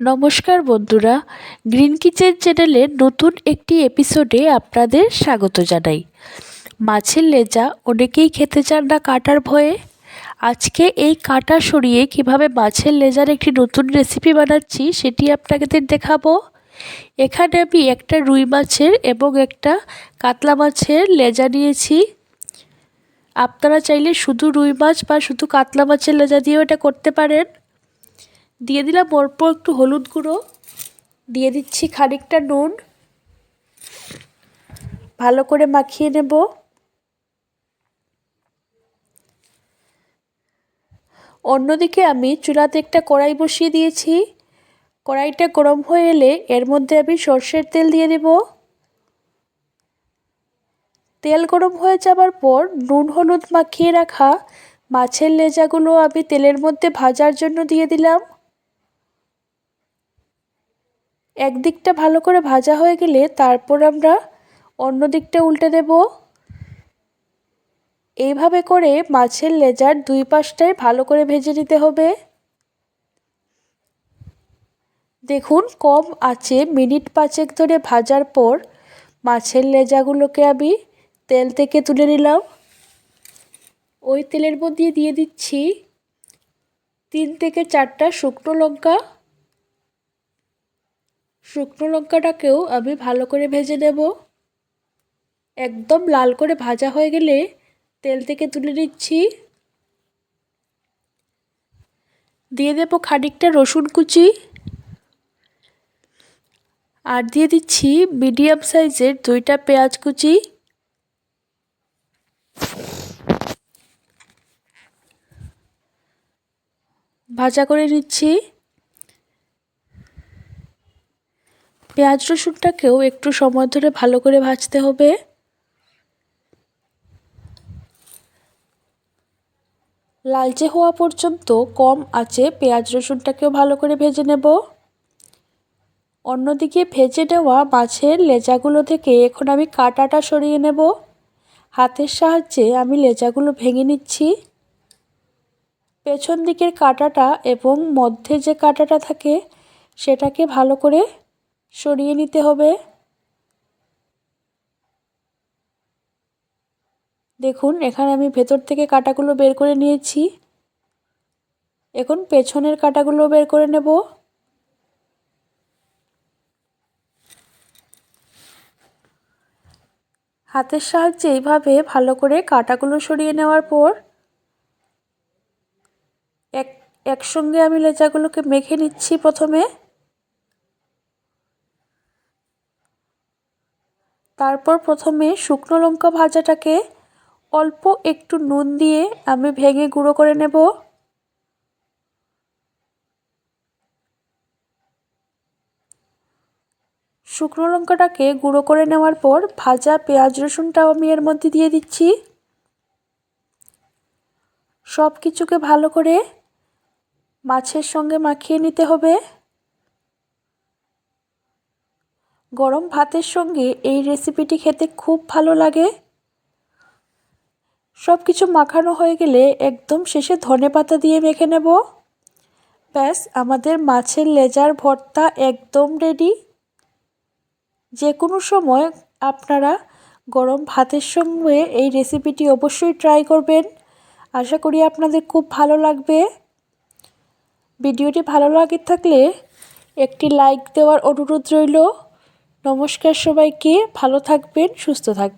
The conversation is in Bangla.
নমস্কার বন্ধুরা, গ্রিন কিচেন চ্যানেলের নতুন একটি এপিসোডে আপনাদের স্বাগত জানাই। মাছের লেজা অনেকেই খেতে চান না কাটার ভয়ে। আজকে এই কাটা সরিয়ে কীভাবে মাছের লেজার একটি নতুন রেসিপি বানাচ্ছি সেটি আপনাদের দেখাবো। এখানে আমি একটা রুই মাছের এবং একটা কাতলা মাছের লেজা নিয়েছি। আপনারা চাইলে শুধু রুই মাছ বা শুধু কাতলা মাছের লেজা দিয়েও এটা করতে পারেন। দিয়ে দিলাম অল্প একটু হলুদ গুঁড়ো। দিয়ে দিচ্ছি খানিকটা নুন। ভালো করে মাখিয়ে নেব। অন্যদিকে আমি চুলাতে একটা কড়াই বসিয়ে দিয়েছি। কড়াইটা গরম হয়ে এলে এর মধ্যে আমি সর্ষের তেল দিয়ে দেব। তেল গরম হয়ে যাবার পর নুন হলুদ মাখিয়ে রাখা মাছের লেজাগুলো আমি তেলের মধ্যে ভাজার জন্য দিয়ে দিলাম। একদিকটা ভালো করে ভাজা হয়ে গেলে তারপর আমরা অন্য দিকটা উল্টে দেব। এইভাবে করে মাছের লেজার দুই পাশটায় ভালো করে ভেজে নিতে হবে। দেখুন, কম আছে মিনিট পাঁচেক ধরে ভাজার পর মাছের লেজাগুলোকে আমি তেল থেকে তুলে নিলাম। ওই তেলের মধ্যে দিয়ে দিচ্ছি তিন থেকে চারটা শুকনো লঙ্কা শুকনো লঙ্কাটাকেও আমি ভালো করে ভেজে নেব। একদম লাল করে ভাজা হয়ে গেলে তেল থেকে তুলে নিচ্ছি। দিয়ে দেবো খানিকটা রসুন কুচি। আর দিয়ে দিচ্ছি মিডিয়াম সাইজের দুইটা পেঁয়াজ কুচি। ভাজা করে নিচ্ছি। পেঁয়াজ রসুনটাকেও একটু সময় ধরে ভালো করে ভাজতে হবে। লালচে হওয়া পর্যন্ত কম আছে পেঁয়াজ রসুনটাকেও ভালো করে ভেজে নেব। অন্যদিকে ভেজে নেওয়া মাছের লেজাগুলো থেকে এখন আমি কাটাটা সরিয়ে নেব। হাতের সাহায্যে আমি লেজাগুলো ভেঙে নিচ্ছি। পেছন দিকের কাটাটা এবং মধ্যে যে কাটাটা থাকে সেটাকে ভালো করে সরিয়ে নিতে হবে। দেখুন, এখানে আমি ভেতর থেকে কাটাগুলো বের করে নিয়েছি। এখন পেছনের কাটাগুলো বের করে নেব। হাতের সাহায্যে এইভাবে ভালো করে কাটাগুলো সরিয়ে নেওয়ার পর এক, একসঙ্গে আমি লেচাগুলোকে মেখে নিচ্ছি প্রথমে। তারপর প্রথমে শুকনো লঙ্কা ভাজাটাকে অল্প একটু নুন দিয়ে আমি ভেঙে গুঁড়ো করে নেব। শুকনো লঙ্কাটাকে গুঁড়ো করে নেওয়ার পর ভাজা পেঁয়াজ রসুনটাও আমি এর মধ্যে দিয়ে দিচ্ছি। সব কিছুকে ভালো করে মাছের সঙ্গে মাখিয়ে নিতে হবে। গরম ভাতের সঙ্গে এই রেসিপিটি খেতে খুব ভালো লাগে। সব কিছু মাখানো হয়ে গেলে একদম শেষে ধনে পাতা দিয়ে মেখে নেব। ব্যাস, আমাদের মাছের লেজার ভর্তা একদম রেডি যে কোনো সময় আপনারা গরম ভাতের সঙ্গে এই রেসিপিটি অবশ্যই ট্রাই করবেন। আশা করি আপনাদের খুব ভালো লাগবে। ভিডিওটি ভালো লাগে থাকলে একটি লাইক দেওয়ার অনুরোধ রইল। নমস্কার সবাইকে ভালো থাকবেন সুস্থ থাকবেন।